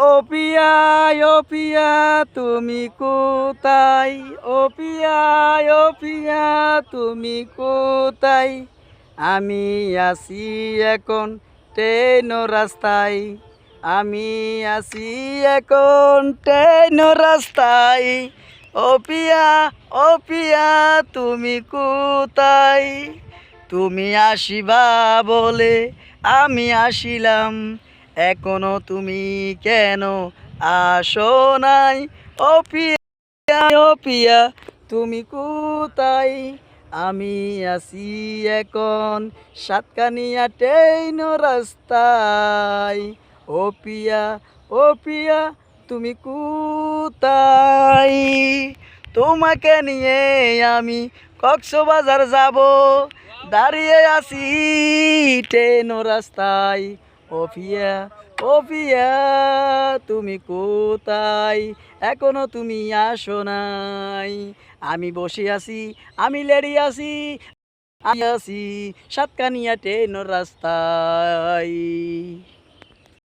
ও পিয়া ও পিয়া, তুমি কোথায়? ও পিয়া ও পিয়া, তুমি কোথায়? আমি আছি এখন ট্রেন রাস্তায়। আমি আছি এখন ট্রেন রাস্তায়। ও পিয়া ও পিয়া, তুমি কোথায়? তুমি আসিবা বলে আমি আসিলাম। এখনও তুমি কেন আসো নাই? ও পিয়া ও পিয়া, তুমি কোথায়? আমি আছি এখন সাতকানিয়া ট্রেন রাস্তায়। ও পিয়া ও পিয়া, তুমি কোথায়? তোমাকে নিয়ে আমি কক্সবাজার যাব। দাঁড়িয়ে আছি ট্রেন রাস্তায়। ওফিয়া ও পিয়া তুমি কোথায়? এখনও তুমি আসো নাই। আমি বসে আছি, আমি লেডি আছি, আমি আছি সাতকানিয়া ট্রেন রাস্তায়।